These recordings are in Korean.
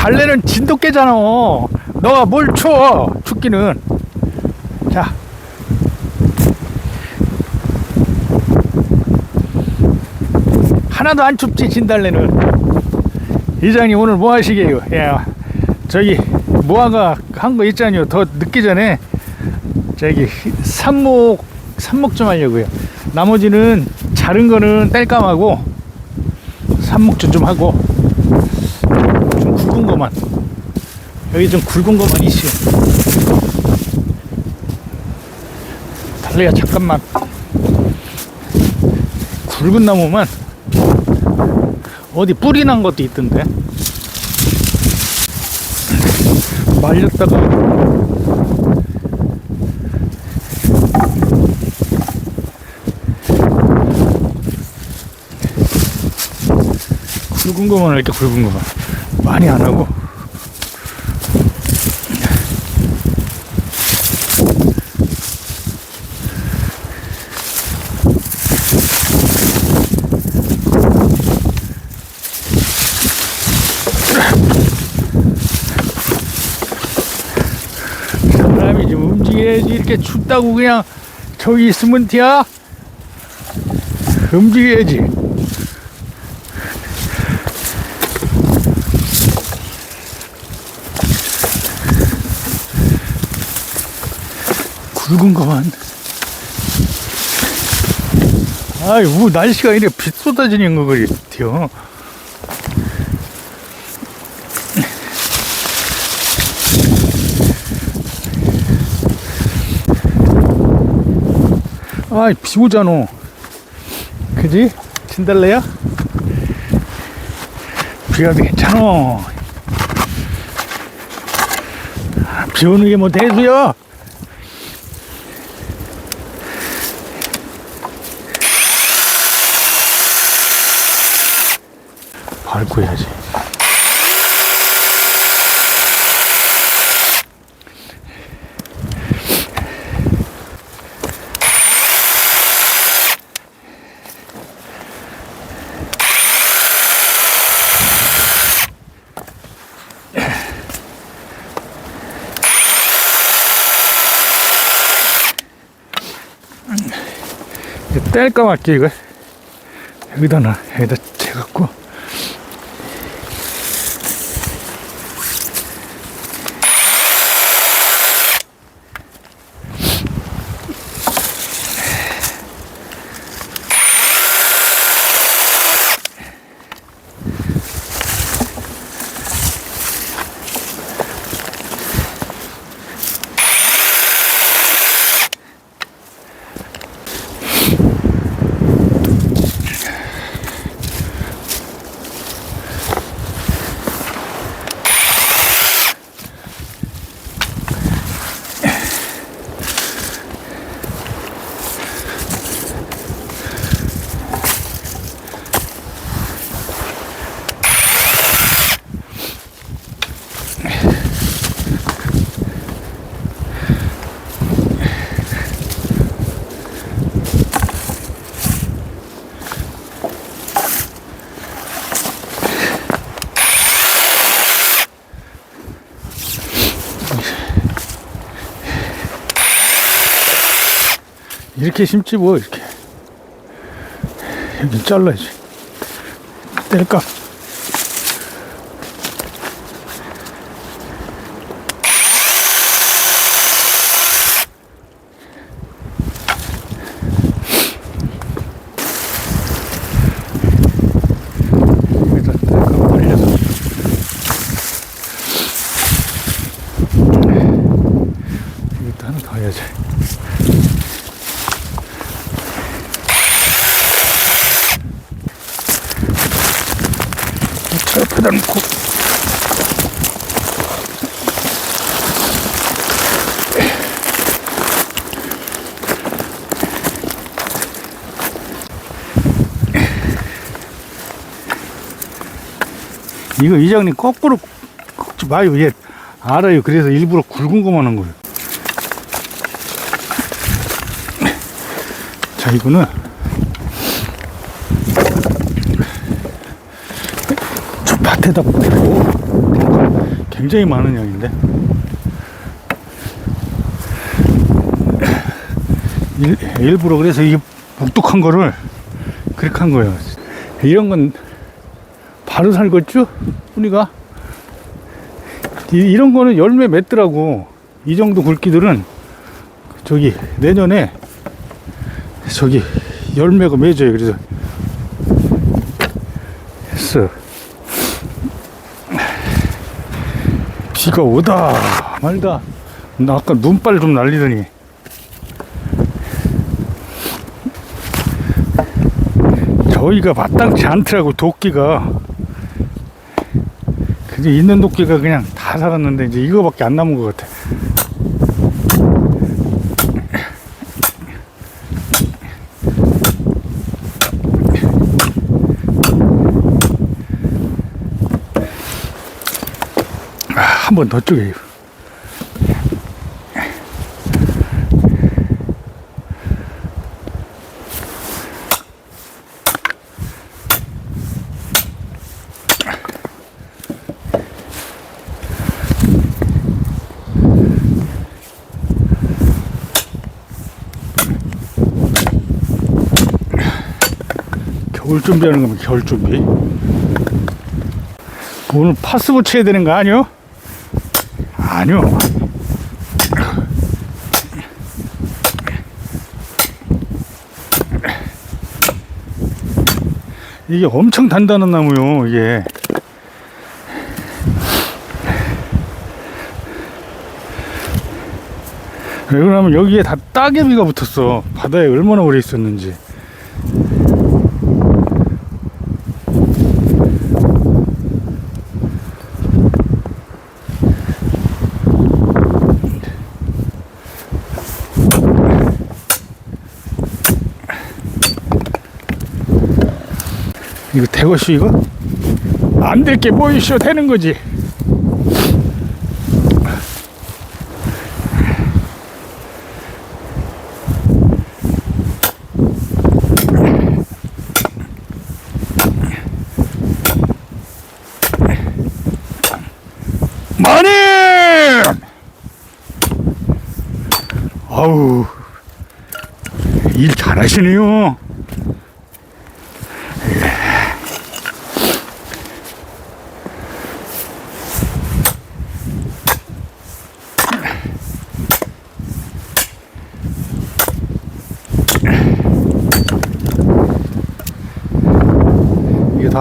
달래는 진도 깨잖아. 너가 뭘 쳐, 죽기는. 자. 하나도 안 춥지, 진달래는. 이장님 오늘 뭐 하시게요? 야, 저기, 모아가 한 거 있잖아요. 더 늦기 전에, 저기, 삽목, 삽목 좀 하려고요. 나머지는, 자른 거는 뗄감하고, 삽목좀 좀 하고, 거만. 여기 좀 굵은 거만 있어. 달래야 잠깐만. 굵은 나무만 어디 뿌리 난 것도 있던데. 말렸다가 굵은 거만 할게 굵은 거만 많이 안 하고. 사람이 좀 움직여야지 이렇게 춥다고 그냥 저기 있으면 티야 움직여야지 굵은 거만 아이 우 날씨가 이래 빗 쏟아지는 거 같아요 아이 비 오잖아. 그지? 진달래야? 비 와도 괜찮아. 아, 비 오는 게 뭐 대수야 해야지. 이제 뗄까 말게 이거? 여기다 놔. 여기다 재갖고 이렇게 심지 뭐 이렇게. 여기 잘라야지. 뗄까 여기다 뗄까 말려서 이것도 하나 더 해야지 차 옆에다 놓고 이거 이장님 거꾸로 꺾지 마요 얘 알아요 그래서 일부러 굵은 거만 한 거예요 자 이거는 저 밭에다 뿌리고 굉장히 많은 양인데. 일, 일부러 그래서 이 묵뚝한 거를 그렇게 한 거예요. 이런 건 바로 살겠죠? 우리가 이, 이런 거는 열매 맺더라고. 이 정도 굵기들은 저기 내년에 저기 열매가 맺어요. 그래서 했어. 비가 오다 말다. 나 아까 눈발 좀 날리더니 저희가 마땅치 않더라고 도끼가 그저 있는 도끼가 그냥 다 살았는데 이제 이거밖에 안 남은 것 같아. 아, 한 번 더 쪼개요 겨울 준비하는 거면 겨울 준비? 오늘 파스 붙여야 되는 거 아니요? 아니요 이게 엄청 단단한 나무요 이게. 왜 그러냐면 여기에 다 따개비가 붙었어. 바다에 얼마나 오래 있었는지 이거 대것이 이거? 안 될 게 뭐 있어 되는 거지 마님! 아우 일 잘하시네요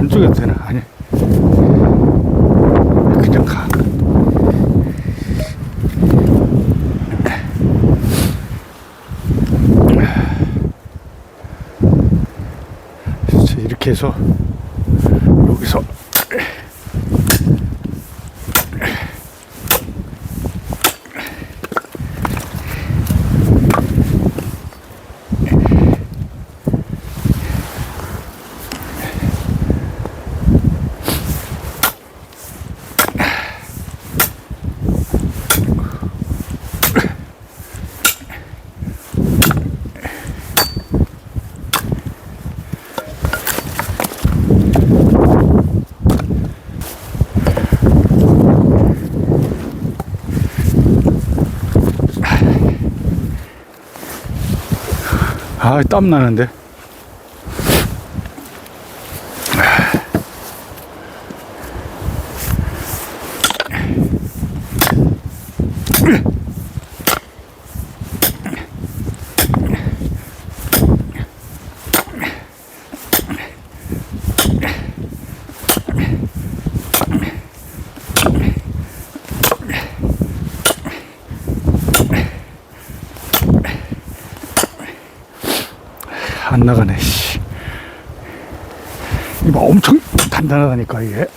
안쪽에도 되나? 아니. 그냥 가. 자, 이렇게 해서 여기서 아, 땀 나는데. 안 나가네, 씨. 이거 엄청 단단하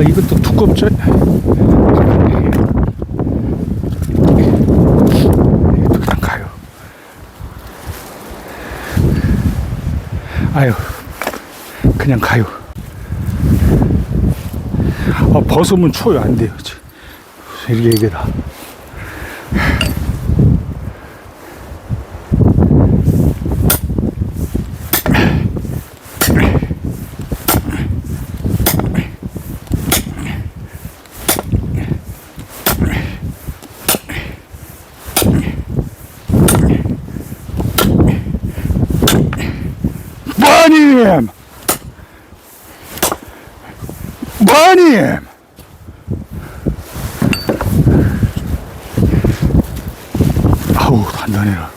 아, 이것도 두껍죠? 그냥 가요. 아유, 그냥 가요. 아, 벗으면 추워요. 안 돼요. 이렇게 얘기다. 마님! 마님! 아우, 단단해라.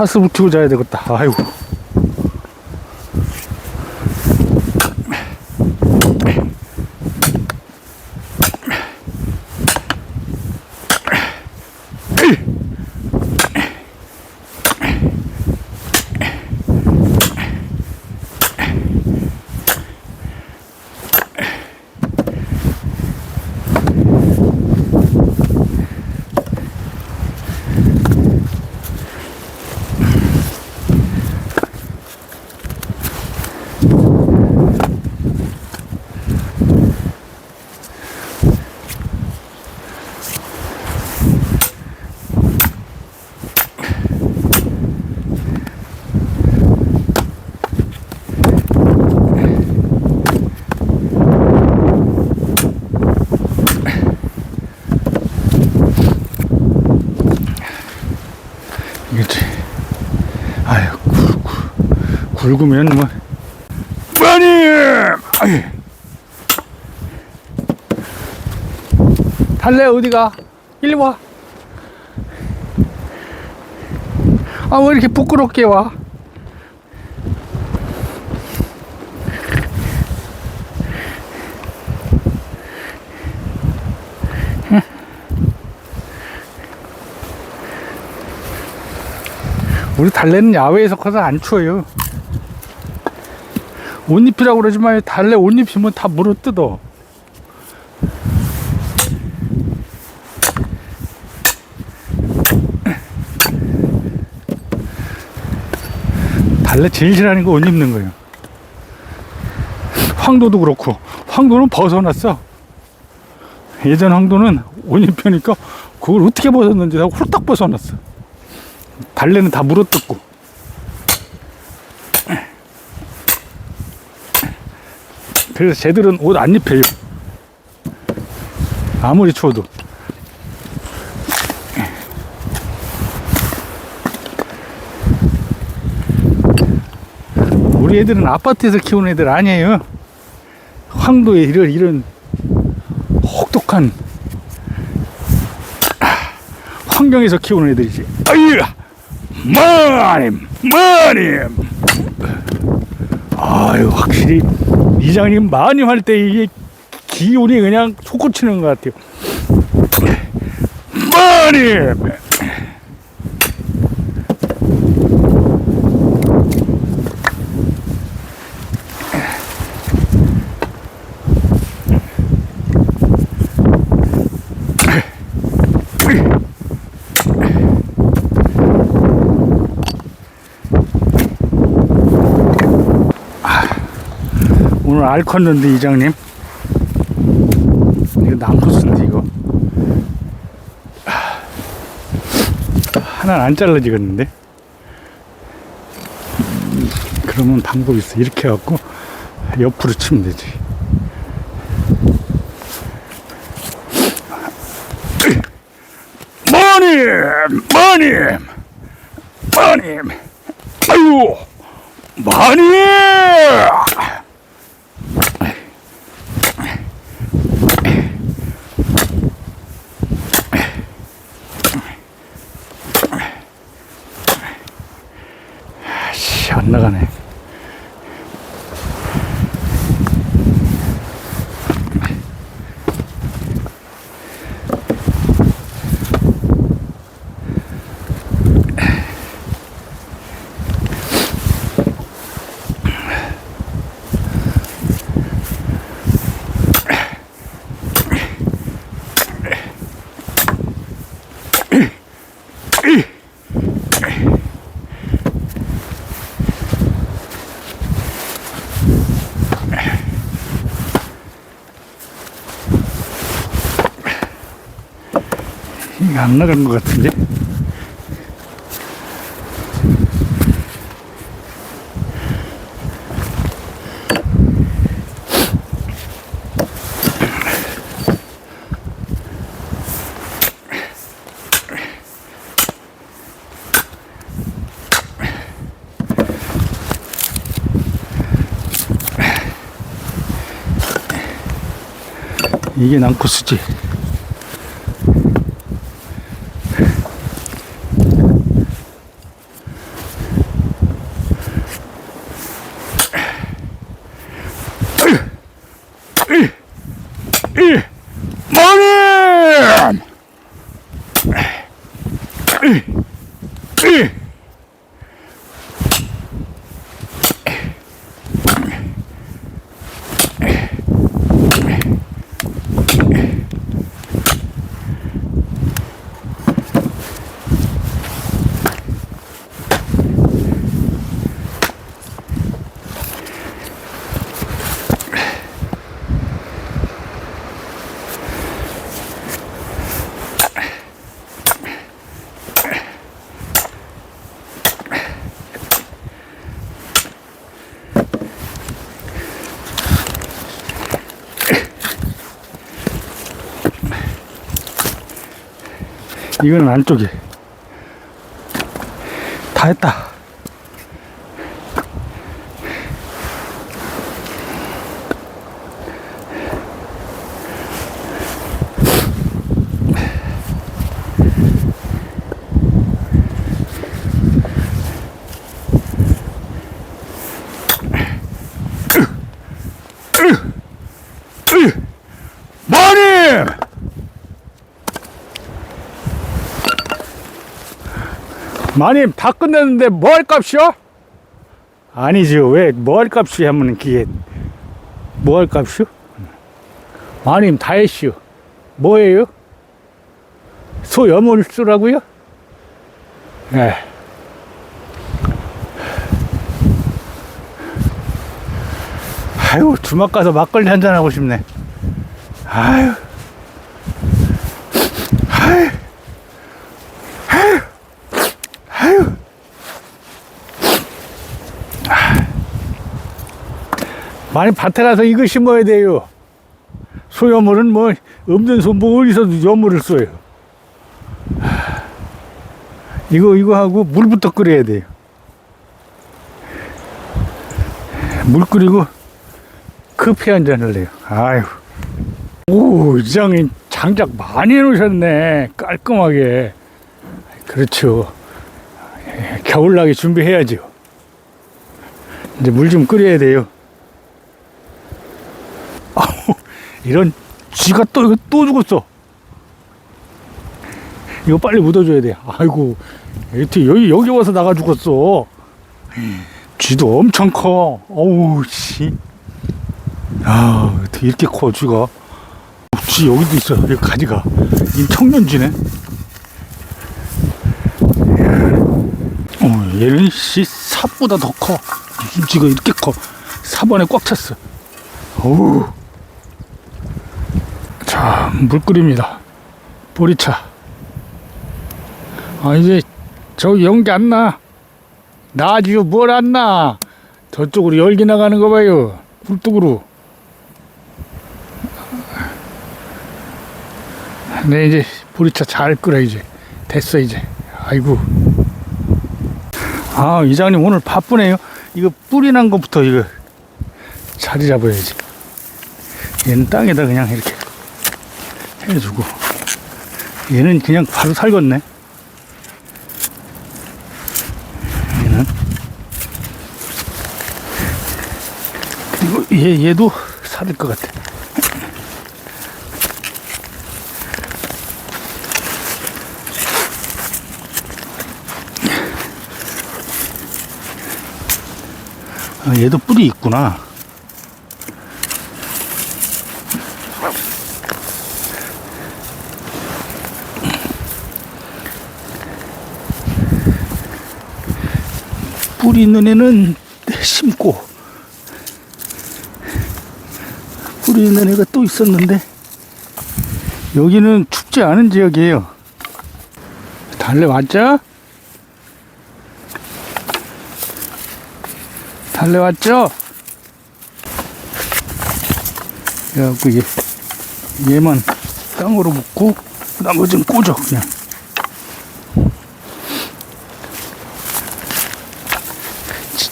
파스 붙이고 자야 되겠다. 아이고. 굵으면 뭐. 아이. 달래 어디가? 일리 와. 아, 왜 이렇게 부끄럽게 와? 우리 달래는 야외에서 커서 안 추워요. 옷잎이라고 그러지만 달래 옷잎이면 다 물어 뜯어. 달래 제일 싫어하는 거 옷 입는 거예요. 황도도 그렇고 황도는 벗어났어. 예전 황도는 옷 입혀니까 그걸 어떻게 벗었는지 하고 홀딱 벗어났어. 달래는 다 물어뜯고 그래서 쟤들은 옷 안 입혀요. 아무리 추워도. 우리 애들은 아파트에서 키우는 애들 아니에요. 황도에 이런 이런 혹독한 환경에서 키우는 애들이지. 아이야! 마님, 마님. 아유, 확실히 이장님 마님 할때 이게 기운이 그냥 솟구치는 것 같아요. 마님. 알 컸는데 이장님 이거 남코스인데 이거 아, 하나는 안 잘라지겠는데 음, 그러면 방법이 있어 이렇게 해갖고 옆으로 치면 되지 마님! 마님! 아유! 마님! 아씨, 안 나가네. 이게 안 나가는 것 같은데? 이게 난코스지. Uh. 이거는 안쪽에. 다 했다 마님! 마님 다 끝냈는데 뭐 할 값이요? 아니죠 왜 뭐 할 값이 하면 그게 뭐 할 값이요? 마님 다 했슈 뭐예요? 소염을수라고요? 네. 아유 주막 가서 막걸리 한잔 하고 싶네 아유 많이 밭에 가서 이거 심어야 돼요. 소염물은 뭐 없는 손뭐 어디서도 염물을 써요. 하, 이거 이거 하고 물부터 끓여야 돼요. 물 끓이고 커피 한 잔을 내요. 아유. 오, 이장님 장작 많이 해놓으셨네. 깔끔하게. 그렇죠. 겨울나기 준비해야죠. 이제 물 좀 끓여야 돼요. 아우, 이런 쥐가 또, 이거 또 죽었어. 이거 빨리 묻어줘야 돼. 아이고, 여기, 여기, 여기 와서 나가 죽었어. 쥐도 엄청 커. 어우, 씨. 아, 이렇게 커, 쥐가. 쥐 여기도 있어. 여기 가지가. 이 청년쥐네. 어, 얘는 씨 삽보다 더 커. 김치가 이렇게 커. 삽 안에 꽉 찼어. 어우. 자, 물 끓입니다. 보리차. 아, 이제 저 연기 안 나. 나지요, 뭘안 나. 저쪽으로 열기 나가는 거 봐요. 굴뚝으로. 네, 이제 보리차 잘 끓여, 이제. 됐어, 이제. 아이고. 아, 이장님 오늘 바쁘네요. 이거 뿌리 난 것부터 이거 자리 잡아야지. 얘는 땅에다 그냥 이렇게 해주고. 얘는 그냥 바로 살겄네. 얘는. 그리고 얘, 얘도 살을 것 같아. 아, 얘도 뿔이 있구나. 뿔 있는 애는 심고, 뿔 있는 애가 또 있었는데, 여기는 춥지 않은 지역이에요. 달래 왔죠? 달려왔죠? 그래갖고 얘, 얘만 땅으로 묶고 나머지는 꽂아 그냥 이, 아.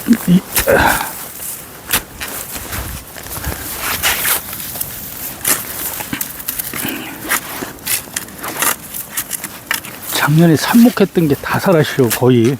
작년에 삽목했던 게 다 살았어요 거의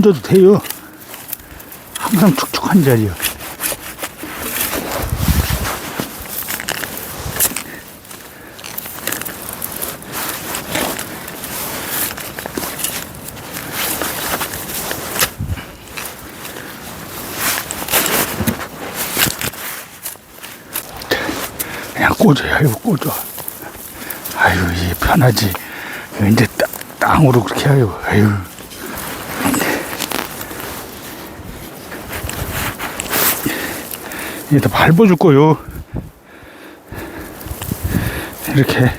줘도 돼요. 항상 축축한 자리요. 그냥 꽂아요, 이거 꽂아. 아유, 이게 편하지. 이제 땅, 땅으로 그렇게 해요. 아유. 얘다 밟아줄 거요. 이렇게.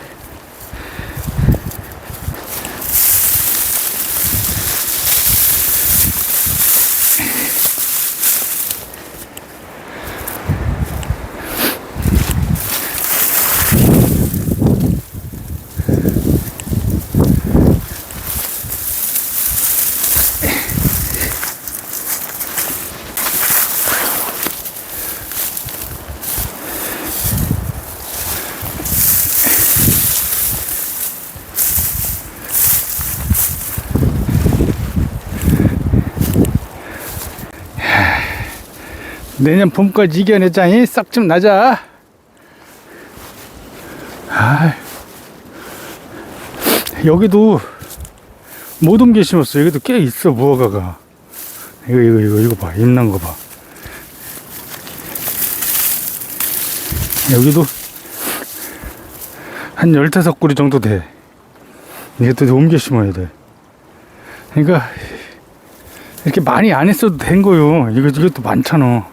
내년 봄까지 이겨내자니 싹 좀 나자. 아, 여기도 못 옮겨 심었어. 여기도 꽤 있어 무화과가. 이거 이거 이거 이거 봐, 있는 거 봐. 여기도 한 열다섯 그루 정도 돼. 이것도 옮겨 심어야 돼. 그러니까 이렇게 많이 안 했어도 된 거요. 이것도 많잖아.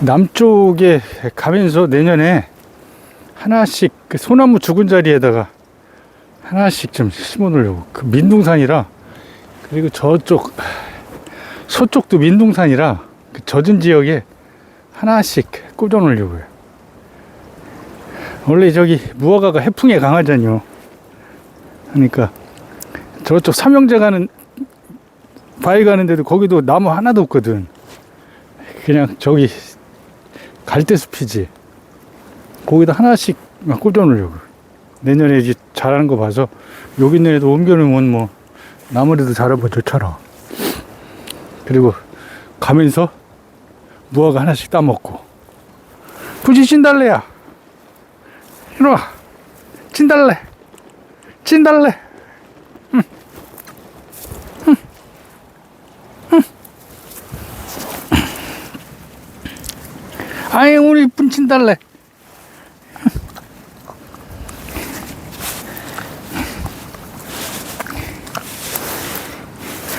남쪽에 가면서 내년에 하나씩 그 소나무 죽은 자리에다가 하나씩 좀 심어 놓으려고. 그 민둥산이라 그리고 저쪽 서쪽도 민둥산이라 그 젖은 지역에 하나씩 꽂아 놓으려고요. 원래 저기 무화과가 해풍에 강하잖요. 그러니까 저쪽 삼형제 가는 바위 가는데도 거기도 나무 하나도 없거든. 그냥 저기 갈대숲이지. 거기다 하나씩 막 꽂아놓으려고. 내년에 이제 잘하는 거 봐서 여기 애도 옮겨놓으면 뭐 나무라도 자라고 좋잖아. 그리고 가면서 무화과 하나씩 따먹고. 부지 찐달래야. 이리 와. 찐달래. 찐달래. 아이 우리 분친 달래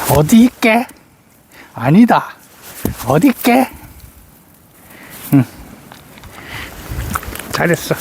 어디 있게? 아니다 어디 있게? 응 잘했어